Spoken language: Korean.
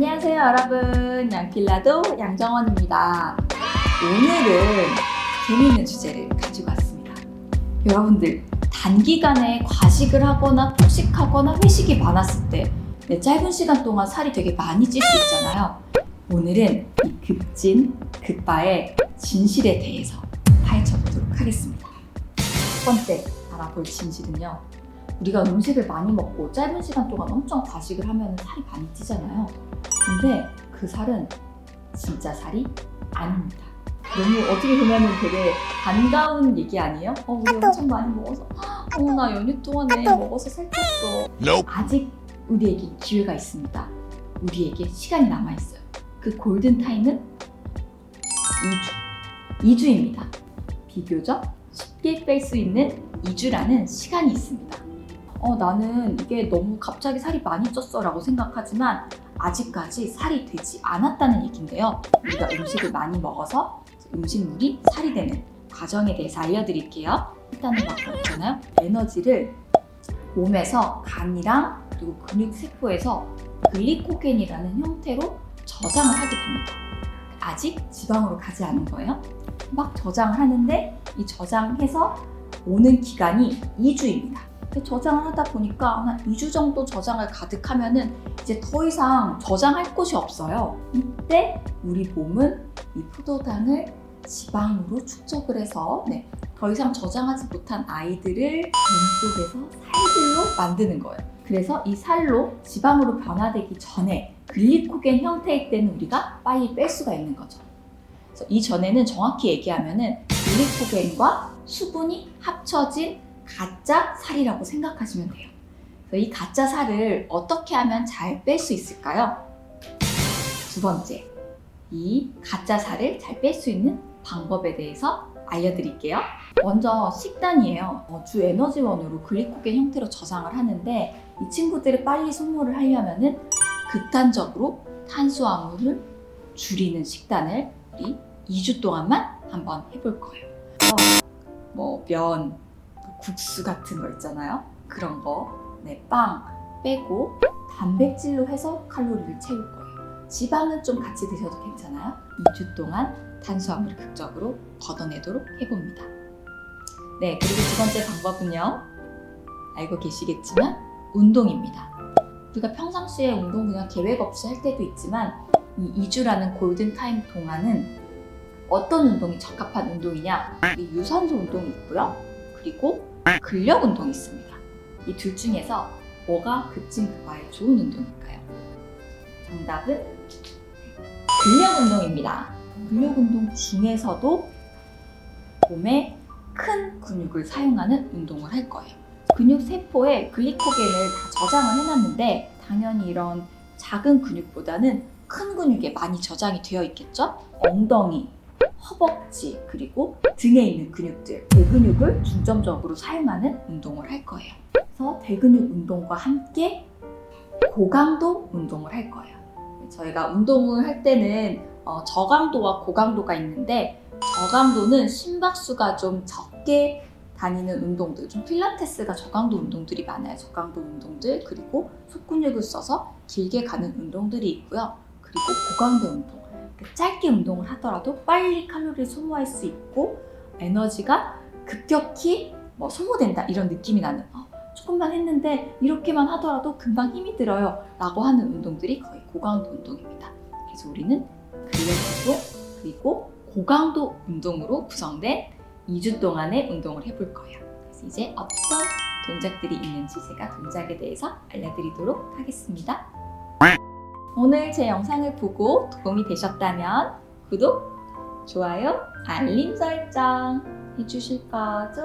안녕하세요 여러분. 양필라도 양정원입니다. 오늘은 재미있는 주제를 가지고 왔습니다. 여러분들 단기간에 과식을 하거나 폭식하거나 회식이 많았을 때 네, 짧은 시간 동안 살이 되게 많이 찔 수 있잖아요. 오늘은 이 급진, 급바의 진실에 대해서 파헤쳐보도록 하겠습니다. 첫 번째 알아볼 진실은요 우리가 음식을 많이 먹고 짧은 시간 동안 엄청 과식을 하면 살이 많이 찌잖아요. 근데 그 살은 진짜 살이 아닙니다. 너무 어떻게 보면 되게 반가운 얘기 아니에요? 어, 우리 엄청 많이 먹어서. 어, 나 연휴 동안에 먹어서 살 쪘어. Nope. 아직 우리에게 기회가 있습니다. 우리에게 시간이 남아 있어요. 그 골든 타임은 2주. 2주입니다. 비교적 쉽게 뺄 수 있는 2주라는 시간이 있습니다. 어, 나는 이게 너무 갑자기 살이 많이 쪘어 라고 생각하지만 아직까지 살이 되지 않았다는 얘기인데요. 우리가 음식을 많이 먹어서 음식물이 살이 되는 과정에 대해서 알려드릴게요. 일단은 아까 있잖아요. 에너지를 몸에서 간이랑 그리고 근육 세포에서 글리코겐이라는 형태로 저장을 하게 됩니다. 아직 지방으로 가지 않은 거예요. 막 저장을 하는데 이 저장해서 오는 기간이 2주입니다. 저장을 하다 보니까 한 2주 정도 저장을 가득하면은 이제 더 이상 저장할 곳이 없어요. 이때 우리 몸은 이 포도당을 지방으로 축적을 해서 네, 더 이상 저장하지 못한 아이들을 몸속에서 살들로 만드는 거예요. 그래서 이 살로 지방으로 변화되기 전에 글리코겐 형태일 때는 우리가 빨리 뺄 수가 있는 거죠. 그래서 이 전에는 정확히 얘기하면은 글리코겐과 수분이 합쳐진 가짜 살이라고 생각하시면 돼요. 이 가짜 살을 어떻게 하면 잘 뺄 수 있을까요? 두 번째, 이 가짜 살을 잘 뺄 수 있는 방법에 대해서 알려드릴게요. 먼저 식단이에요. 어, 주 에너지원으로 글리코겐 형태로 저장을 하는데 이 친구들을 빨리 소모를 하려면은 극단적으로 탄수화물을 줄이는 식단을 우리 2주 동안만 한번 해볼 거예요. 어, 뭐 면, 국수 같은 거 있잖아요. 그런 거, 네, 빵 빼고 단백질로 해서 칼로리를 채울 거예요. 지방은 좀 같이 드셔도 괜찮아요. 2주 동안 탄수화물을 극적으로 걷어내도록 해봅니다. 네, 그리고 두 번째 방법은요. 알고 계시겠지만 운동입니다. 우리가 평상시에 운동 그냥 계획 없이 할 때도 있지만 이 2주라는 골든 타임 동안은 어떤 운동이 적합한 운동이냐? 이 유산소 운동이 있고요. 그리고 근력 운동이 있습니다. 이 둘 중에서 뭐가 급진급화에 좋은 운동일까요? 정답은 근력 운동입니다. 근력 운동 중에서도 몸에 큰 근육을 사용하는 운동을 할 거예요. 근육 세포에 글리코겐을 다 저장을 해놨는데 당연히 이런 작은 근육보다는 큰 근육에 많이 저장이 되어 있겠죠? 엉덩이, 허벅지 그리고 등에 있는 근육들 대근육을 중점적으로 사용하는 운동을 할 거예요. 그래서 대근육 운동과 함께 고강도 운동을 할 거예요. 저희가 운동을 할 때는 어, 저강도와 고강도가 있는데 저강도는 심박수가 좀 적게 다니는 운동들, 좀 필라테스가 저강도 운동들이 많아요. 저강도 운동들 그리고 속근육을 써서 길게 가는 운동들이 있고요. 그리고 고강도 운동. 짧게 운동을 하더라도 빨리 칼로리를 소모할 수 있고 에너지가 급격히 뭐 소모된다 이런 느낌이 나는 어, 조금만 했는데 이렇게만 하더라도 금방 힘이 들어요 라고 하는 운동들이 거의 고강도 운동입니다. 그래서 우리는 근력 운동 그리고 고강도 운동으로 구성된 2주 동안의 운동을 해볼 거예요. 그래서 이제 어떤 동작들이 있는지 제가 동작에 대해서 알려드리도록 하겠습니다 오늘 제 영상을 보고 도움이 되셨다면 구독, 좋아요, 알림 설정 해주실 거죠?